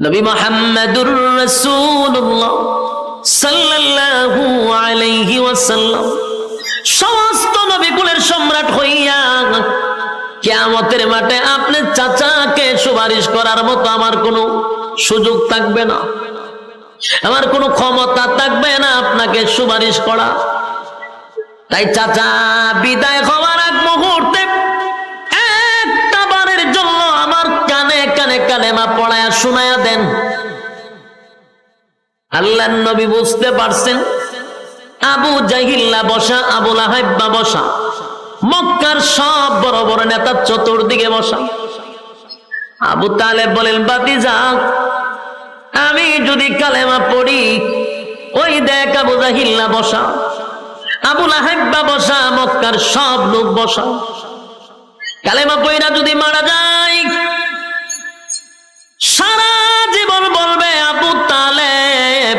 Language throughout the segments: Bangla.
নবী মোহাম্মদুর রাসূলুল্লাহ সাল্লাল্লাহু আলাইহি ওয়াসাল্লাম সমস্ত নবীকুলের সম্রাট হইয়া কিয়ামতের মাঠে আপনার চাচাকে সুপারিশ করার মতো আমার কোনো সুযোগ থাকবে না। আমার কোনো ক্ষমতা থাকবে না আপনাকে সুপারিশ করা। তাই চাচা বিদায় হওয়ার কালেমা পড়ায়া দেন। আল্লাহ নবী বুঝতে পারছেন, আবু জাহিল্লা বসা আবুল বসা, মক্কার সব বড় বড় নেতা চতুর্দিকে বসা। আবু তালেব বলেন বাতি যাক আমি যদি কালেমা পড়ি, ওই দেখ আবু জাহিল্লা বসা আবুল আহাব্বা বসা, মক্কার সব লোক বসা। কালেমা পইরা যদি মারা যায় সারা জীবন বলবে আবু তালেব।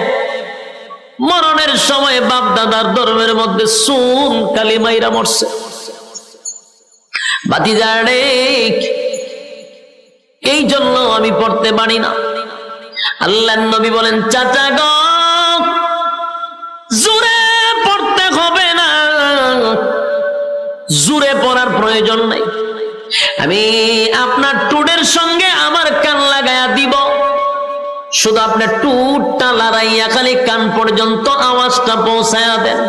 মরণের সময় বাপ দাদার ধর্মের মধ্যে সুন কালিমাইরা মরছে। বাতি এই জন্য আমি পড়তে পারি না। আল্লাহ নবী বলেন, চাচা গ জোরে পড়তে হবে না। জোরে পড়ার প্রয়োজন নাই। আমি আপনার টুডের সঙ্গে আমার কান লাগায়া দিব। শুধু আপনার টুটটা লড়াইয়া খালি কান পর্যন্ত আওয়াজটা পৌঁছায়া দেন।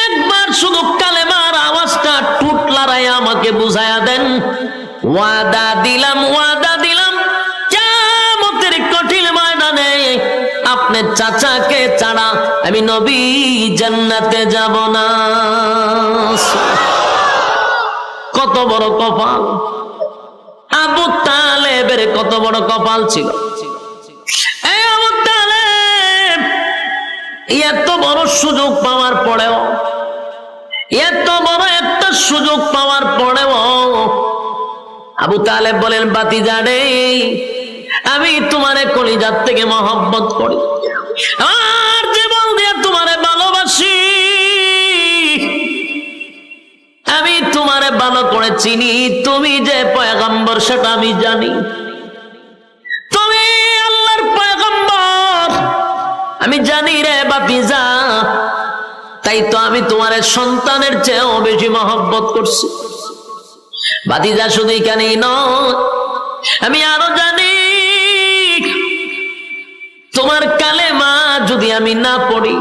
একবার শুধু কালেমার আওয়াজটা টুট লড়াইয়া আমাকে বুঝায়া দেন। ওয়াদা দিলাম ওয়াদা দিলাম। কিয়ামতের কঠিন ময়দানে আপনার চাচাকে ছাড়া আমি নবী জান্নাতে যাব না। কত বড় কপাল? আবু তালেবের কত বড় কপাল ছিল? এত বড় সুযোগ পাওয়ার পরেও, এত বড় একটা সুযোগ পাওয়ার পরেও আবু তালেব বলেন বাতি জানে আমি তোমারে কলিজার থেকে মহব্বত করি। আর জীবন দিয়ে তোমারে ভালোবাসি। ভালো করে চিনি। তুমি যে পয়গম্বর, সেটা আমি জানি। তুমি আল্লাহর পয়গম্বর। আমি জানি রে বাপিজা, তাই তো আমি তোমার সন্তানের চেয়েও বেশি মহব্বত করছি। বাতিজা শুধু এখানেই নয়, আমি আরও জানি, তোমার কালেমা যদি আমি না পড়ি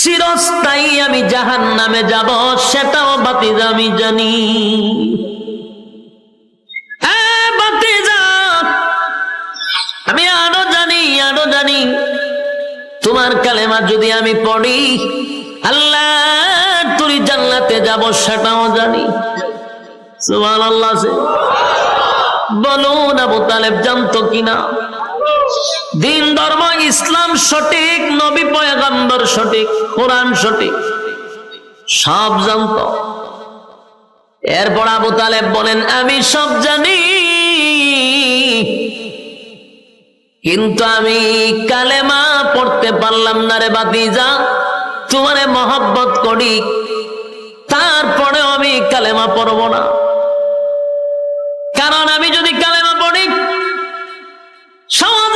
চিরস্থায়ী আমি জাহান নামে যাব, সেটাও বাতিজা আমি জানি। আমি আরও জানি আরও জানি। তোমার কালেমা যদি আমি পড়ি আল্লাহ তুই জান্নাতে যাব, সেটাও জানি। সুবহানাল্লাহ, সে। বলুন আবু তালেব, জানতো কিনা? দিন ধর্ম, ইসলাম সঠিক, নবী পয়গম্বর সঠিক, কোরআন সঠিক, সব জানত। এরপর আবু তালেব বলেন, আমি সব জানি, কিন্তু আমি কালেমা পড়তে পারলাম না রে বাতি যা তোমারে মহব্বত করি তারপরে আমি কালেমা পড়ব না। কারণ আমি যদি কালেমা পড়ি মানুষ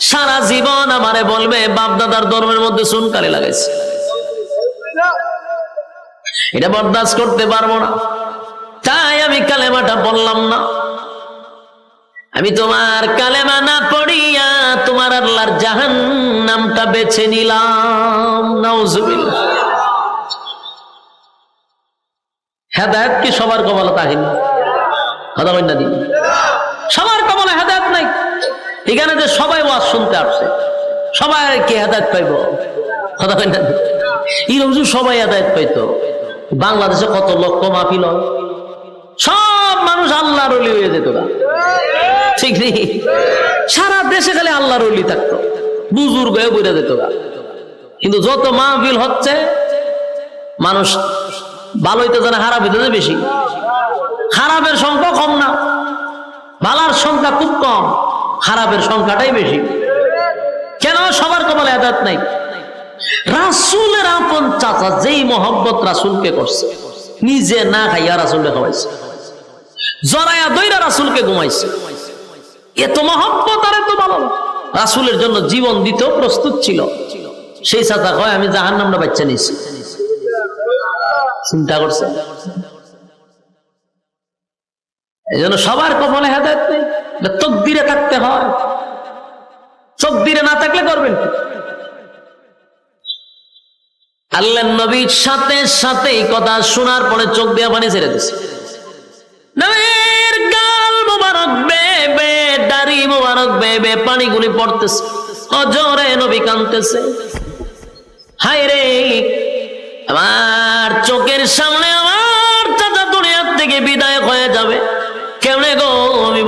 সারা জীবন আমারে বলবে বাপ দাদার ধর্মের মধ্যে সুনকালি লাগাইছে। এটা বরদাস্ত করতে পারব না। তাই আমি কালেমাটা বললাম না। আমি তোমার কালেমা না পড়িয়া তোমার আল্লাহর জাহান নামটা বেছে নিলাম। হেদায়ত কি সবার কপালে তাহিন? কথা বল সবার নাই এখানে যে সবাই ওয়াজ শুনতে আসছে সবাই কি হেদায়ত পাইব। কথা না? এরকম সবাই হেদায়ত পাইতো। বাংলাদেশে কত লক্ষ মাহফিল হয়? সব মানুষ আল্লাহর অলি হয়ে যেত গা। ঠিক নেই? সারা দেশে খালি আল্লাহর অলি থাকতো। বুজুর্গ হয়ে বইরা যেত গা। কিন্তু যত মাহফিল হচ্ছে, মানুষ ভালো হইতে জানে, খারাপ হইতে বেশি। খারাপের সংখ্যা কম না। ভালার সংখ্যা খুব কম। খারাপের সংখ্যাটাই বেশি। কেন? সবার কপালে আদাত নাই। রাসুলের আপন চাচা যেই মহব্বত রাসুলকে করছে, নিজে না খাইয়া রাসুলকে খাওয়াইছে। জরায়া দইরা রাসুলকে ঘুমাইছে। এত মহব্বত আর এত ভালো। রাসুলের জন্য জীবন দিতেও প্রস্তুত ছিল। সেই সাথে হয় আমি জাহান নামটা বাচ্চা নিছি চিন্তা করছে। এই জন্য সবার কপালে হেদায়ত নেই। তকদিরে থাকতে হয়। তকদিরে না থাকলে করবেন আল্লাহ নবীর সাথে সাথে কথা শোনার পরে চোখ দিয়ে পানি ছেড়ে দিছে। গাল মোবারক বেবে, দাড়ি মোবারক বেবে পানিগুলি পড়তেছে। অজরে নবী কানতেছে হায় রে! আমার চোখের সামনে আমার চাচা দুনিয়ার থেকে বিদায় হয়ে যাবে।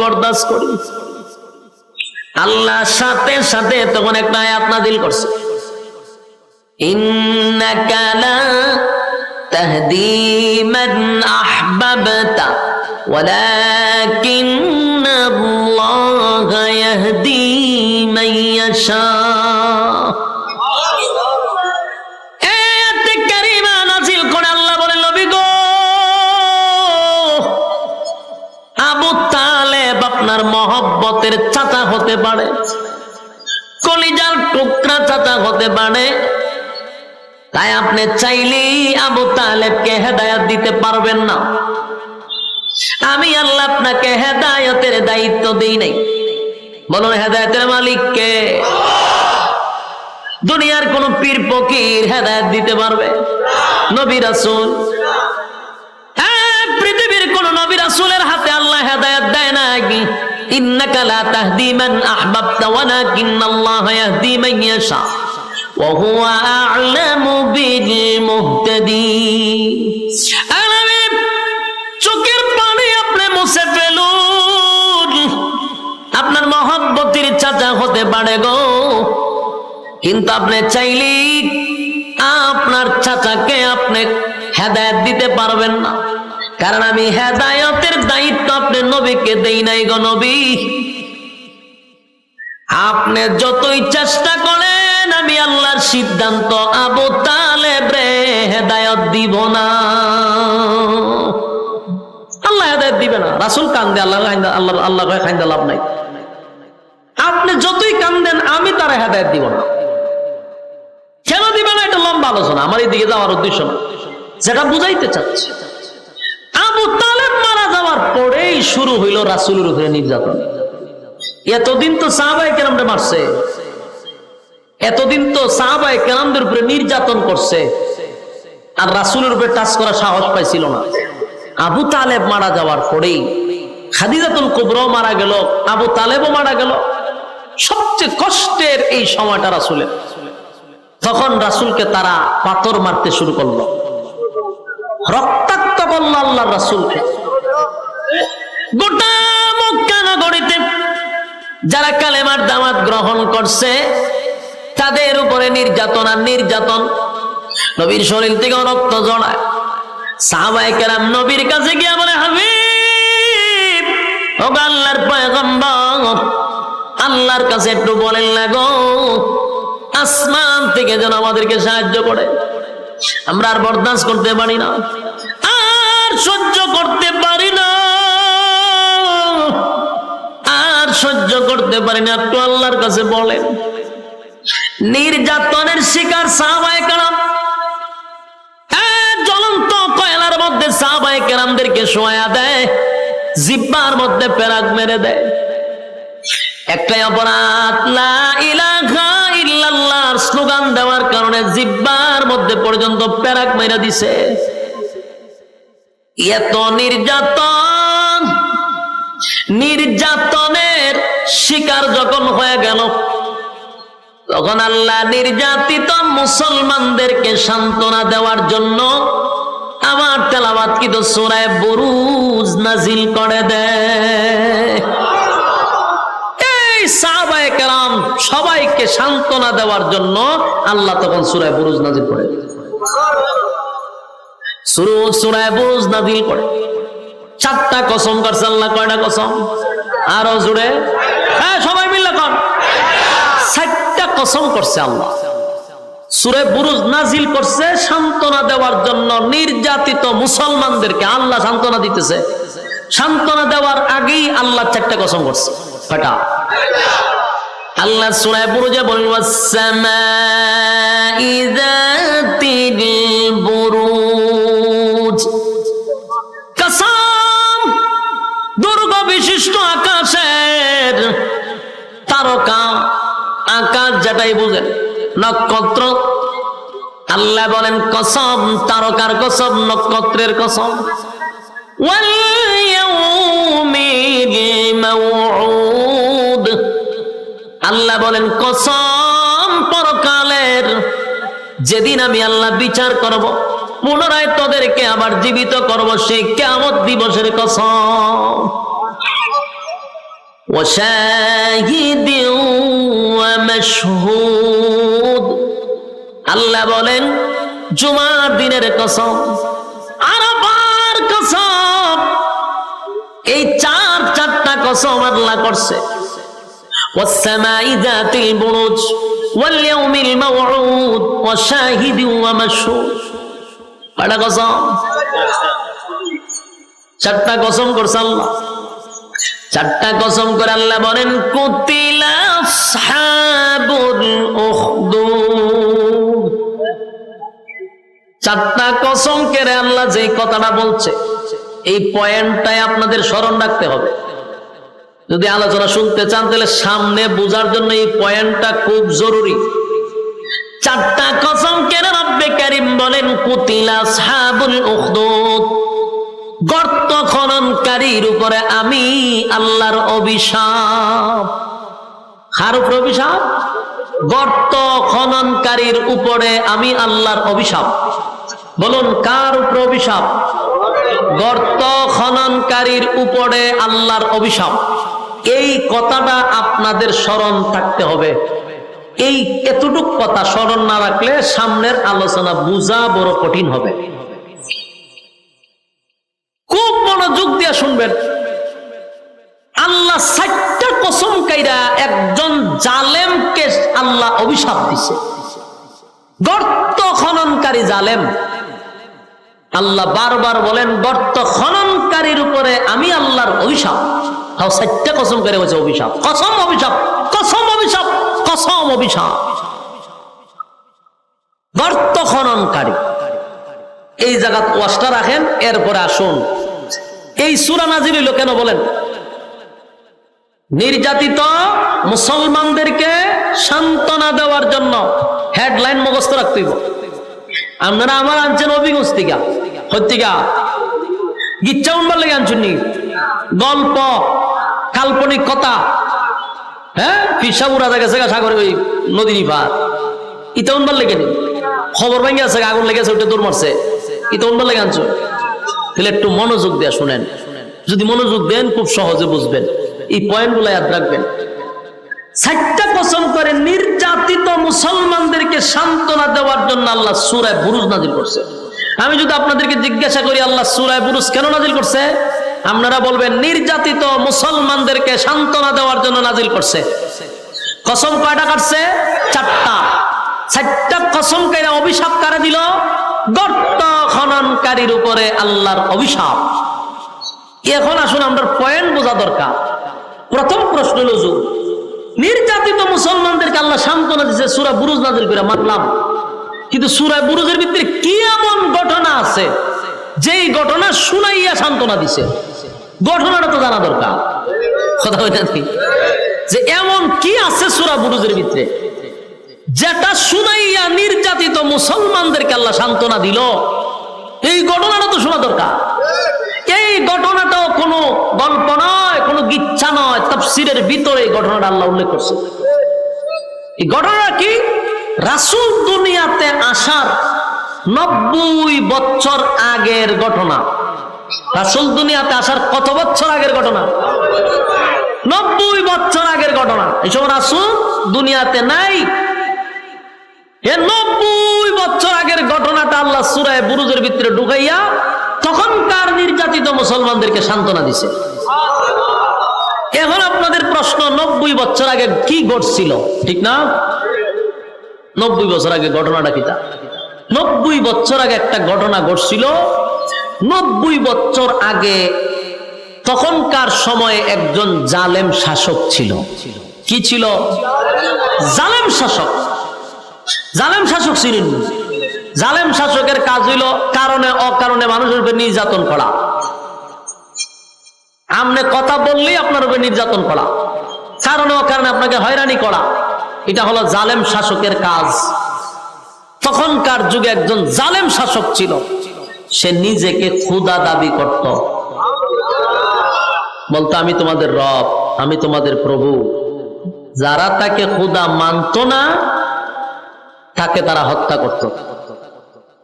বরদাস্ত করি আল্লাহ সাথে সাথে তখন একটা আয়াত নাজিল করছে إنك لا تهدي من أحببت ولكن الله يهدي من يشاء মহব্বতের চাচা হতে পারে কলিজার টুকরা চাচা হতে পারে। তাই আপনি চাইলেই আবু তালেবকে হেদায়াত দিতে পারবেন না। আমি আল্লাহ আপনাকে হেদায়তের দায়িত্ব দিই নাই। বলুন হেদায়তের মালিককে? দুনিয়ার কোন পীর ফকির হেদায়ত দিতে পারবে? নবী রাসূল? হ্যাঁ, পৃথিবীর কোন নবী রাসূলের হাতে আল্লাহ হেদায়ত দেয় না ইন্নাকা লা তাহদি মান আহবাবতা ওয়ালাকিন্নাল্লাহ ইয়াহদি মান ইয়াশা। ওয়া হুয়া আ'লামু বিল মুহতাদিন। আলামে চোখের পানি আপনি মুছে ফেলুন। আপনার মহব্বতের চাচা হতে পারে গো। কিন্তু আপনি চাইলেই আপনার চাচাকে আপনি হেদায়ত দিতে পারবেন না। কারণ আমি হেদায়তের দায়িত্ব আপনি নবীকে দেই নাই গো নবী। আপনি যতই চেষ্টা করেন, আমি আল্লাহর সিদ্ধান্ত আবু তালেব রে হেদায়ত দিব না। আল্লাহ হেদায়ত দিবে না। রাসুল কান্দে আল্লাহ আল্লাহ আল্লাহ খাইন্দা লাভ নাই। আপনি যতই কান্দেন, আমি তারা হেদায়ত দিব না। কেন দিবে না? এটা লম্বা আলোচনা। আমার এই দিকে যাওয়ার উদ্দেশ্য না। যেটা বুঝাইতে চাচ্ছি। আবু তালেব মারা যাওয়ার পরেই শুরু হইল রাসুলের উপরে নির্যাতন। এতদিন তো সাহাবাই মারছে। এতদিন তো সাহাবাই কেরামদের উপরে নির্যাতন করছে। আর রাসুলের উপরে টাচ করার সাহস পাইছিল না। আবু তালেব মারা যাওয়ার পরেই খাদিজাতুল কুবরাও মারা গেল, আবু তালেবও মারা গেল। সবচেয়ে কষ্টের এই সময়টা রাসুলের। তখন রাসুলকে তারা পাথর মারতে শুরু করল। রক্তাক্ত করল আল্লাহ রাসুলকে গোটা মক্কা নগরীতে যারা কালেমার দামাত গ্রহণ করছে, তাদের উপরে নির্যাতন আর নির্যাতন নবীর শরীর থেকে রক্ত জড়ায় নবীর কাছে গিয়ে বলে, হাবিব, ও আল্লাহর আল্লাহর কাছে একটু বলেন আসমান থেকে যেন আমাদেরকে সাহায্য করে। আমরা আর বরদাস্ত করতে পারি না। আর সহ্য করতে পারি না। আর সহ্য করতে পারি না, একটু আল্লাহর কাছে বলেন। নির্যাতনের শিকার সাহাবায়ে কেরাম এক জ্বলন্ত কয়লার মধ্যে সাহাবায়ে কেরামদেরকে শোয়া দেয়, জিব্বার মধ্যে পেরাক মেরে দেয়। একটাই অপরাধ, লা ইলাহা ইল্লাল্লাহর স্লোগান দেওয়ার কারণে জিব্বার মধ্যে পর্যন্ত পেরাক মেরে দিছে। এত নির্যাতন, নির্যাতনের শিকার যখন হয়ে গেল, তখন আল্লাহ নির্যাতিত মুসলমানদেরকে সান্ত্বনা দেওয়ার জন্য আমার তেলাবাত কিন্তু সোরায় বরুজ নাজিল করে দেয় এই সাহাবায়ে কেরাম সবাইকে সান্ত্বনা দেওয়ার জন্য আল্লাহ তখন সুরায় বরুজ নাজিল করে সুরায় নাজিল করে। চারটা কসম করছে আল্লাহ কয়টা কসম? আরও জুড়ে হ্যাঁ সবাই মিললে কন চারটা কসম করছে আল্লাহ। সুরে বুরুজ নাজিল করছে সান্ত্বনা দেওয়ার জন্য নির্যাতিত মুসলমানদেরকে আল্লাহ সান্ত্বনা দিতেছে। সান্ত্বনা দেওয়ার আগেই আল্লাহ চারটা কসম করছে। কয়টা? আল্লাহ সুরায় বুরুজে বলেন ওয়াসসামাই যাতিল বুরুজ বিশিষ্ট আকাশের তারকা আকাশ যেটাই বুঝেন, নক্ষত্র। আল্লাহ বলেন, কসম, তারকার কসম, নক্ষত্রের কসম। আল্লাহ বলেন, কসম পরকালের যেদিন আমি আল্লাহ বিচার করব, পুনরায় তোদেরকে আবার জীবিত করব, সেই কেমত দিবসের কসম। وشاهد ومشهود আল্লাহ বলেন জুমার দিনের কসম আরাফার কসম এই চার চারটা কসম আল্লাহ করছে والسماء ذات البروج واليوم الموعود وشاهد ومشهود কয়টা কসম চারটা কসম করছে আল্লাহ চারটা কসম করে আল্লাহ বলেন, কুতিলা চারটা কসম কেড়ে আল্লাহ যে কথাটা বলছে, এই পয়েন্টটাই আপনাদের স্মরণ রাখতে হবে। যদি আলোচনা শুনতে চান, তাহলে সামনে বোঝার জন্য এই পয়েন্টটা খুব জরুরি। চারটা কসম কেড়ে রব্বে কারিম বলেন, কুতিলা সাহাবুল উখদুদ। গর্ত খননকারীর উপরে আমি আল্লাহর অভিশাপ। উপর অভিশাপ? গর্ত খননকারীর উপরে আমি আল্লাহর অভিশাপ। বলুন, কার উপর অভিশাপ? গর্ত খননকারীর উপরে আল্লাহর অভিশাপ। এই কথাটা আপনাদের স্মরণ থাকতে হবে। এই এতটুক কথা স্মরণ না রাখলে সামনের আলোচনা বোঝা বড় কঠিন হবে। মনোযোগ দিয়ে শুনবেন। আল্লাহ সাতটা কসম কাইরা একজন জালেমকে আল্লাহ অভিশাপ দিছে। গর্ত খননকারী জালেম। আল্লাহ বারবার বলেন, গর্ত খননকারীর উপরে আমি আল্লাহর অভিশাপ। তাও সাতটা কসম করে হয়েছে অভিশাপ। কসম অভিশাপ কসম অভিশাপ কসম অভিশাপ। গর্ত খননকারী। এই জায়গা ওয়াজটা রাখেন, এরপরে আসুন। এই সুরা নাজির হইল কেন বলেন? নির্যাতিত মুসলমানদেরকে সান্ত্বনা দেওয়ার জন্য হেডলাইন মুখস্থ রাখতেইব আপনারা আমার আনছেন অভিগঞ্জ থেকে। হত্তিকা গিচ্ছা উনবার লেগে আনছেন নি? গল্প, কাল্পনিক কথা। হ্যাঁ? পিসা উড়া গেছে গা সাগরে ওই নদী নিপার ইটা উনবার লেগে খবর ভেঙে আছে আগুন লেগেছে ওটা দৌড় মারছে। ইটা উনবার লেগে আনছো? তাহলে একটু মনোযোগ দেয়া শুনেন। যদি মনোযোগ দেন, খুব সহজে বুঝবেন। এই পয়েন্টগুলো ইয়াদ রাখবেন। চারটা কসম করে নির্যাতিত মুসলমানদেরকে সান্ত্বনা দেওয়ার জন্য আল্লাহ সুরায় বুরুজ নাজিল করছে। আমি যদি আপনাদেরকে জিজ্ঞাসা করি, আল্লাহ সুরায় বুরুজ কেন নাজিল করছে? আপনারা বলবেন, নির্যাতিত মুসলমানদেরকে সান্ত্বনা দেওয়ার জন্য নাজিল করছে। কসম কয়টা কাটছে? চারটা। চারটা কসম কাইরা অভিশাপ কারা দিল? গর্ত খননকারীর উপরে আল্লাহর অভিশাপ। এখন আসুন আমরা পয়েন্ট বোঝা দরকার। প্রথম প্রশ্ন হলো যুগ নির্যাতিত মুসলমানদেরকে আল্লাহ সান্ত্বনা দিচ্ছে সুরা বুরুজ নাজিল করে, মানলাম। কিন্তু সুরা বুরুজের ভিতরে কি এমন ঘটনা আছে? যেই ঘটনা শুনাইয়া সান্ত্বনা দিছে। ঘটনাটা তো জানা দরকার। কথা হইতে যে এমন কি আছে সুরা বুরুজের ভিতরে? যেটা শুনাইয়া নির্যাতিত মুসলমানদেরকে আল্লাহ সান্ত্বনা দিল। এই ঘটনাটা তো শোনা দরকার। এই ঘটনাটাও কোনো গল্প নয়, কোনো গিচ্ছা নয়, তফসিরের ভিতরে এই ঘটনাটা আল্লাহ উল্লেখ করছে। এই ঘটনা কি? রাসুল দুনিয়াতে আসার নব্বই বছর আগের ঘটনা। রাসুল দুনিয়াতে আসার কত বছর আগের ঘটনা? নব্বই বছর আগের ঘটনা। এইসব রাসুল দুনিয়াতে নাই। এ নব্বই বছর আগের ঘটনাটা আল্লাহ সুরায় বুরুজের ভিতরে ঢুকাইয়া তখনকার নির্যাতিত মুসলমানদেরকে সান্ত্বনা দিছে। এখন আপনাদের প্রশ্ন, নব্বই বছর আগে কি ঘটছিল? ঠিক না? নব্বই বছর আগে ঘটনাটা কিতা নব্বই বছর আগে একটা ঘটনা ঘটছিল। নব্বই বছর আগে তখনকার সময়ে একজন জালেম শাসক ছিল। কি ছিল? জালেম শাসক। জালেম শাসক ছিলেন। জালেম শাসকের কাজ হইল কারণে, অকারণে মানুষের উপর নির্যাতন করা। আমনে কথা বললেই আপনার উপর নির্যাতন করা। কারণে, অকারণে আপনাকে হয়রানি করা। এটা হলো জালেম শাসকের কাজ। তখনকার যুগে একজন জালেম শাসক ছিল। সে নিজেকে ক্ষুদা দাবি করত। বলতো, আমি তোমাদের রব, আমি তোমাদের প্রভু। যারা তাকে ক্ষুদা মানত না তাকে তারা হত্যা করত।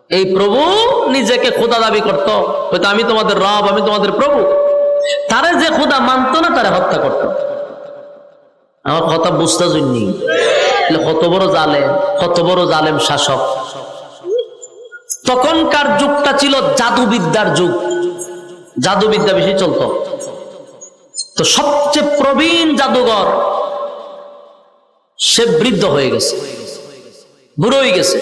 এই প্রভু নিজেকে খোদা দাবি করত। হয়তো আমি তোমাদের রব, আমি তোমাদের প্রভু। তারে যে খোদা মানত না, তারা হত্যা করত। আমার কথা বুঝতে জন্যি। কত বড় জালেম, কত বড় জালেম শাসক। তখনকার যুগটা ছিল জাদুবিদ্যার যুগ। জাদুবিদ্যা বেশি চলত। তো সবচেয়ে প্রবীণ জাদুঘর সে বৃদ্ধ হয়ে গেছে। বুড়ো হয়ে গেছে।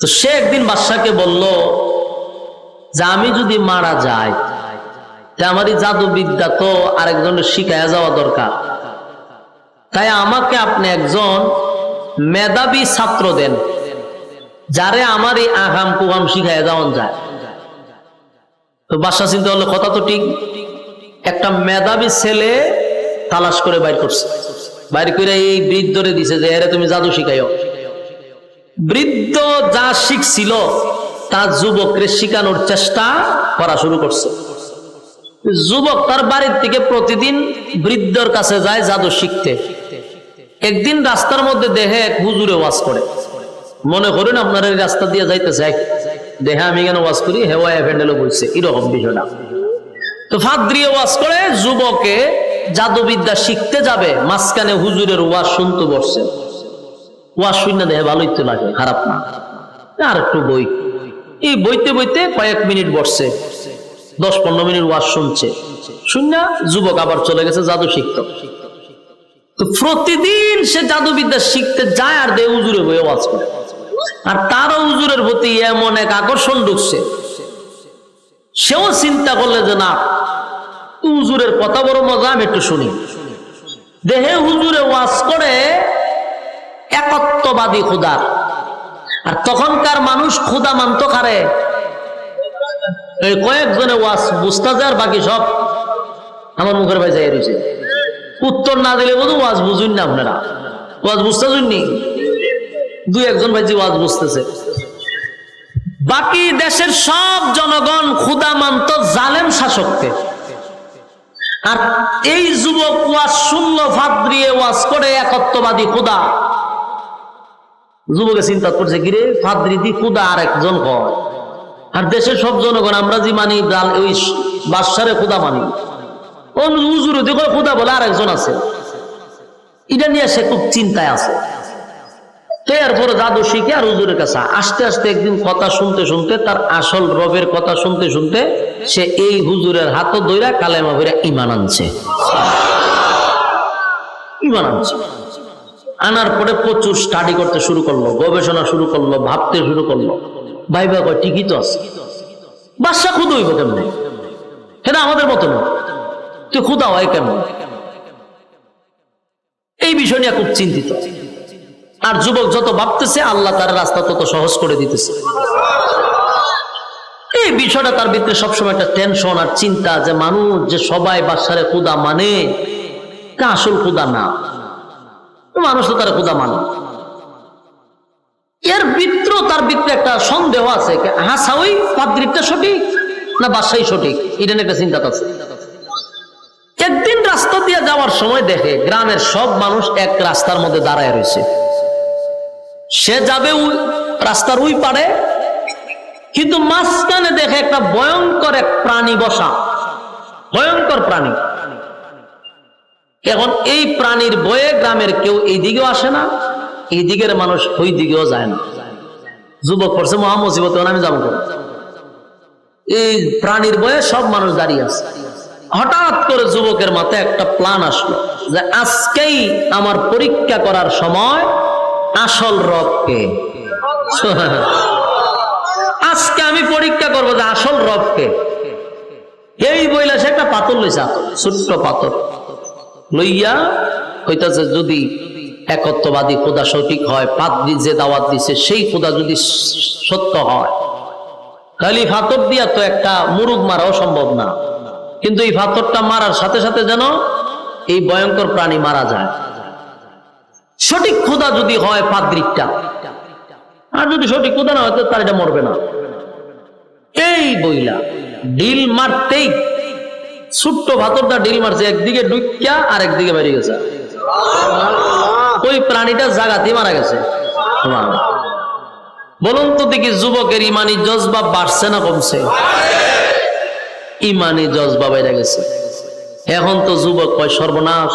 তো সে একদিন বাদশাকে বলল, যে আমি যদি মারা যাই আমার এই জাদুবিদ্যা তো আরেকজনের শিখায়া যাওয়া দরকার। তাই আমাকে আপনি একজন মেধাবী ছাত্র দেন, যারে আমার এই আগাম কুগাম শিখায় যাওয়ান যায়। তো বাসা চিন্তা হলো কথা তো ঠিক, একটা মেধাবী ছেলে তালাশ করে বাইর করছে। বাইর করে এই বৃদ্ধরে দিছে যে, এরে তুমি জাদু শিখাইও। বৃদ্ধ যা শিখছিল, তা যুবকরে শিখানোর চেষ্টা করা শুরু করছে। যুবক তার বাড়ির থেকে প্রতিদিন বৃদ্ধর কাছে যায় জাদু শিখতে। একদিন রাস্তার মধ্যে দেহে এক হুজুরে ওয়াজ করে। মনে করেন আপনার এই রাস্তা দিয়ে যাইতে যাইতেছে দেহে আমি কেন ওয়াজ করি? হেওয়া ভ্যান্ডেলও বলছে এরকম বিষয়টা। তো ফাদ্রিয়ে ওয়াজ করে যুবকে জাদুবিদ্যা শিখতে যাবে, মাঝখানে হুজুরের ওয়াজ শুনতে বসছে। ওয়াজ শুনে দেহে ভালোই তো লাগে, খারাপ না। আর একটু বই। এই বইতে বইতে কয়েক মিনিট বসছে, দশ পনেরো মিনিট ওয়াজ শুনছে। শুনে যুবক আবার চলে গেছে জাদু শিখত। তো প্রতিদিন সে জাদুবিদ্যা শিখতে যায় আর দে উজুরে বইয়ে ওয়াজ করে। আর তারও উজুরের প্রতি এমন এক আকর্ষণ ঢুকছে। সেও চিন্তা করলে যে না হুজুরের কথা বড় মজা, আমি একটু শুনি। দেহে হুজুরে ওয়াজ করে, একত্ববাদী খুদার আর তখনকার মানুষ খুদা মানত খারে কয়েকজনে ওয়াজ বুঝতে আর বাকি সব আমার মুখের ভাই যাই রয়েছে উত্তর না দিলে বোধ ওয়াজ বুঝুন না আপনারা। ওয়াজ বুঝতে শুননি? দুই একজন ভাইজি ওয়াজ বুঝতেছে। বাকি দেশের সব জনগণ ক্ষুদা মানত জালেম শাসককে। আর এই যুবক ওয়াজ শূন্য ফাদ্রিয়ে ওয়াজ করে একত্ববাদী খুদা। যুবকে চিন্তা করছে, কিরে ফাদ্রি দি খুদা আর একজন হয়। আর দেশের সব জনগণ, আমরা যে মানি ওই বাদশারে খুদা মানি। খুদা বলে আর একজন আছে। এটা নিয়ে সে খুব চিন্তায় আছে। এরপরে জাদু শিখে আর হুজুরের কাছে আস্তে আস্তে একদিন কথা শুনতে শুনতে তার আসল রবের কথা শুনতে শুনতে সে এই হুজুরের হাত ধইরা কালেমা ভরে ইমান আনছে। ইমান আনছে। আনার পরে প্রচুর স্টাডি করতে শুরু করল, গবেষণা শুরু করল, ভাবতে শুরু করল। ভাইবা কয়, ঠিকই তো আছে। বাদশা খুদ হইব কেমনে? সেটা আমাদের মতো না তুই খুদা হয় কেমন? এই বিষয় নিয়ে খুব চিন্তিত। আর যুবক যত ভাবতেছে, আল্লাহ তার রাস্তা তত সহজ করে দিতেছে। এই বিষয়টা তার ভিতরে সবসময় একটা টেনশন আর চিন্তা যে মানুষ যে সবাই বাসারে কুদা মানে তা আসল কুদা না। মানুষ তো তারা কুদা মানে। এর ভিতর তার ভিতরে একটা সন্দেহ আছে হাসা ওই পাদ্রিকটা সঠিক না বাসাই সঠিক? এটা একটা চিন্তা আছে। একদিন রাস্তা দিয়ে যাওয়ার সময় দেখে গ্রামের সব মানুষ এক রাস্তার মধ্যে দাঁড়ায় রয়েছে। সে যাবে রাস্তার ওই পারে কিন্তু মাঝখানে দেখে একটা ভয়ঙ্কর এক প্রাণী বসা। ভয়ঙ্কর প্রাণী। এখন এই প্রাণীর বয়ে গ্রামের কেউ এই দিকেও আসে না এই দিকের মানুষ ওই দিকেও যায় না। যুবক পড়ছে মহামসিবত আমি যাব এই প্রাণীর বয়ে সব মানুষ দাঁড়িয়ে আছে। হঠাৎ করে যুবকের মাথায় একটা প্ল্যান আসলো যে আজকেই আমার পরীক্ষা করার সময় আসল রবকে আজকে আমি পরীক্ষা করব যে আসল রবকে এই বইলা সে একটা পাথর লইছে, ছোট্ট পাথর। লইয়া কইতাছে, যদি একত্ববাদী খোদা সঠিক হয় পাদ্রি যে দাওয়াত দিছে, সেই খোদা যদি সত্য হয়, তাহলে ফাতর দিয়া তো একটা মুরুগ মারাও সম্ভব না। কিন্তু এই ফাতরটা মারার সাথে সাথে যেন এই ভয়ঙ্কর প্রাণী মারা যায়। সঠিক খোদা যদি হয় পাদ্রিকটা আর যদি সঠিক খোদা না হয় তার এটা মরবে না। এই বইলা। ডিল মারতেই ছোট্ট ভাতরটা ডিল মারছে, একদিকে আর একদিকে বেরিয়ে গেছে। ওই প্রাণীটা জাগাতেই মারা গেছে। বলুন তো দেখি, যুবকের ইমানি জজবা বাড়ছে না কমছে? ইমানি জজবা বেড়ে গেছে। এখন তো যুবক কয় সর্বনাশ।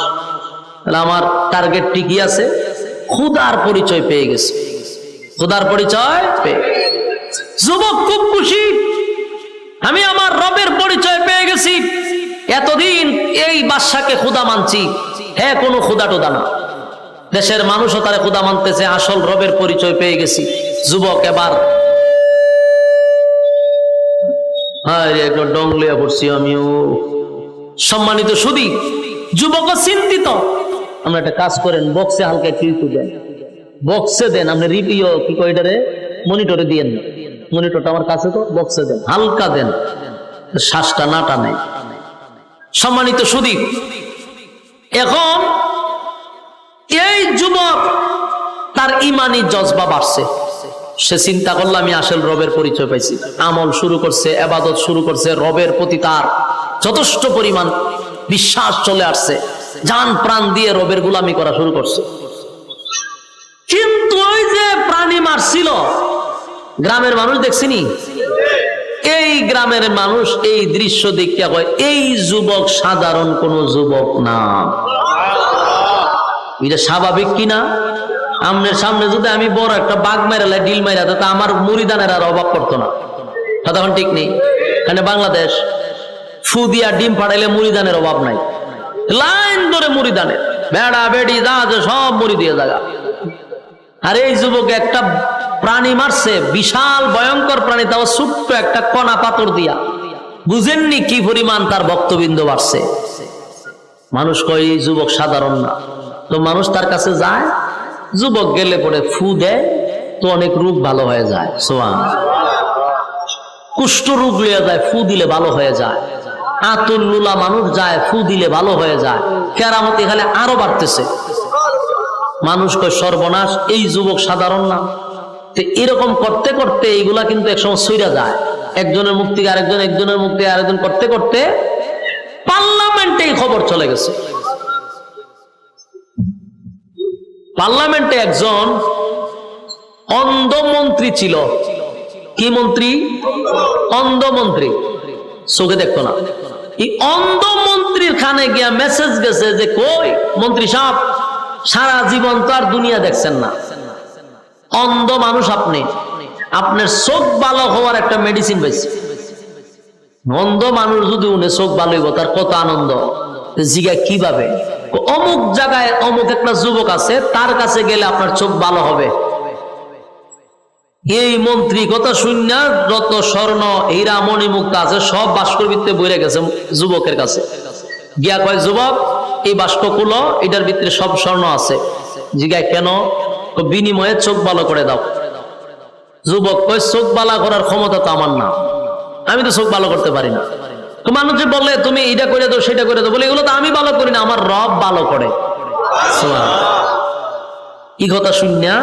আমার টার্গেট ঠিকই আছে? খুদার পরিচয় পেয়ে গেছে। খুদার পরিচয় যুবক খুব খুশি। আমি আমার রবের পরিচয় পেয়ে গেছি। এতদিন এই বাদশাকে খুদা মানছি। হ্যাঁ কোনো খুদা টুদা না। দেশের মানুষও তারা খুদা মানতেছে আসল রবের পরিচয় পেয়ে গেছি। যুবক এবার। রে, একটু ডং লিয়া পড়ছি আমিও। সম্মানিত যুবক চিন্তিত। আমরা একটা কাজ করেন বক্সে হালকা দেন বক্সে দেন আপনি রিপিও কি কয় এটারে? মনিটরে দিয়েন। না মনিটরটা আমার কাছে তো বক্সে দেন। হালকা দেন। শ্বাসটা না টানে। সম্মানিত সুদী এখন এই যুবক তার ইমানি জজবা বাড়ছে। সে চিন্তা করল, আমি আসল রবের পরিচয় পাইছি। আমল শুরু করছে আবাদত শুরু করছে, রবের প্রতি তার যথেষ্ট পরিমাণ বিশ্বাস চলে আসছে। যান প্রাণ দিয়ে রবের গুলামি করা শুরু করছে। কিন্তু ওই যে প্রাণী মারছিল গ্রামের মানুষ দেখছিনি? এই গ্রামের মানুষ এই দৃশ্য দেখিয়া কয়, এই যুবক সাধারণ কোন যুবক না। এটা স্বাভাবিক কিনা আমনের সামনে যদি আমি বড় একটা বাঘ মেরালে ডিল মেরা তা আমার মুড়িদানের আর অভাব পড়তো না। তখন ঠিক নেই? এখানে বাংলাদেশ ফু দিয়া ডিম ফাটাইলে মুড়িদানের অভাব নাই। লাইন ধরে মুড়িদানের। বেড়া বেড়ি যা সব মুড়ি দিয়ে জায়গা আর এই যুবক একটা প্রাণী মারছে, বিশাল ভয়ঙ্কর প্রাণী, তাও ছোট্ট একটা কণা পাথর দিয়া। বুঝেননি কি পরিমাণ তার বক্তবিন্দু বাড়ছে? মানুষ কয়, এই যুবক সাধারণ না। তো মানুষ তার কাছে যায়, যুবক গেলে পরে ফু দেয়, তো অনেক রোগ ভালো হয়ে যায় সোয়ান কুষ্ঠ রোগ লিয়ে যায়, ফু দিলে ভালো হয়ে যায়। আতুল লুলা মানুষ যায়, ফু দিলে ভালো হয়ে যায়। কেরামতি খালে আরও বাড়তেছে। মানুষ কয়, সর্বনাশ, এই যুবক সাধারণ না। এরকম করতে করতে এইগুলা কিন্তু একসময় সইরা যায়। একজনের থেকে আরেকজন, একজনের থেকে আরেকজন করতে করতে পার্লামেন্টে খবর চলে গেছে। পার্লামেন্টে একজন অন্ধ মন্ত্রী ছিল। কি মন্ত্রী? অন্ধ মন্ত্রী চোখে দেখতো না। এই অন্ধ মন্ত্রীর খানে গিয়া মেসেজ গেছে যে, কই মন্ত্রী সাহেব, সারা জীবন তো আর দুনিয়া দেখছেন না। অন্ধ মানুষ আপনি। আপনার চোখ ভালো হওয়ার একটা মেডিসিন পাইছে। অন্ধ মানুষ যদি উনি চোখ ভালো হইব, তার কত আনন্দ। জিগা কীভাবে? অমুক জায়গায় অমুক একটা যুবক আছে, তার কাছে গেলে আপনার চোখ ভালো হবে। এই মন্ত্রী কথা শূন্য যত স্বর্ণ, হীরা, মণিমুক্তা আছে, সব বাস্কর ভিত্তে বইরে গেছে যুবকের কাছে। গিয়া কয়, যুবক, এই বাস্ক কুলো এটার ভিতরে সব স্বর্ণ আছে। জিগায়, কেন? বিনিময়ে চোখ ভালো করে দাও। যুবক কয়, চোখ ভালো করার ক্ষমতা তো আমার না। আমি তো চোখ ভালো করতে পারি না। তো মানুষ যে বলে, তুমি এটা করে দাও, সেটা করে দাও। বলে, এগুলো তো আমি ভালো করি না, আমার রব ভালো করে। এই কথা শুনিয়া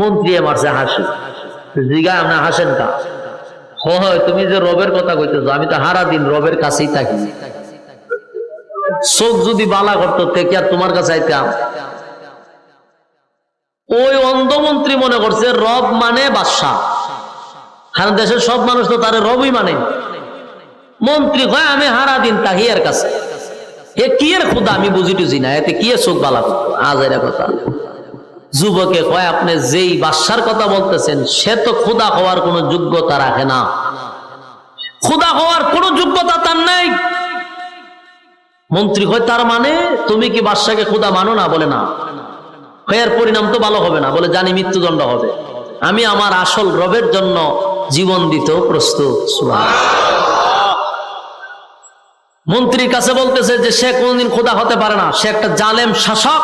মন্ত্রী মারছে হাসি। জিগা আপনি হাসেন তা হয় তুমি যে রবের কথা কইতেছো, আমি তো হারা দিন রবের কাছেই থাকি। চোখ যদি বালা করতো তোমার কাছে আইতাম? ওই অন্ধমন্ত্রী মনে করছে রব মানে বাদশাহ। কারণ দেশের সব মানুষ তো তার রবই মানে। মন্ত্রী কয়, আমি হারা দিন তাহি এর কাছে। এ কি এর খুদা আমি বুঝি টুঝি না। এতে কি চোখ বালা? আজ এর কথা। যুবকে কয়, আপনি যেই বাদশার কথা বলতেছেন, সে তো খুদা হওয়ার কোনো যোগ্যতা রাখে না। খুদা হওয়ার কোনো যোগ্যতা তার নাই। মন্ত্রী কয়, তার মানে তুমি কি বাদশাকে খুদা মানো না? বলে, না। এর পরিণাম তো ভালো হবে না। বলে, জানি মৃত্যুদণ্ড হবে। আমি আমার আসল রবের জন্য জীবন দিতেও প্রস্তুত মন্ত্রীর কাছে বলতেছে যে সে কোনদিন খোদা হতে পারে না। সে একটা জালেম শাসক।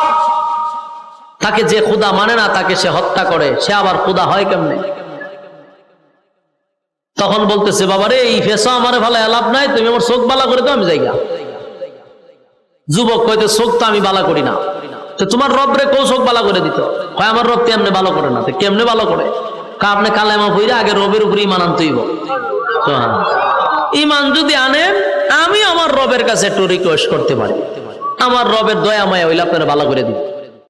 তাকে যে খোদা মানে না, তাকে সে হত্যা করে। সে আবার খোদা হয় কেমনে? তখন বলতেছে বাবারে এই ফেসা আমার ভালো লাভ নাই। তুমি আমার চোখ বালা করে তো আমি যাইগা। যুবক কইতে, চোখ তো আমি বালা করি না। তোমার রব রে কৌশক বালা করে দিত। হয় আমার রব তেমনি ভালো করে না, তো কেমনে ভালো করে? আপনি কালে কালেমা পইরা আগে রবের উপরে ইমান আনতেইব ইমান যদি আনেন, আমি আমার রবের কাছে একটু রিকোয়েস্ট করতে পারি। আমার রবের দয়া মায়া হইলে আপনারা ভালো করে দিন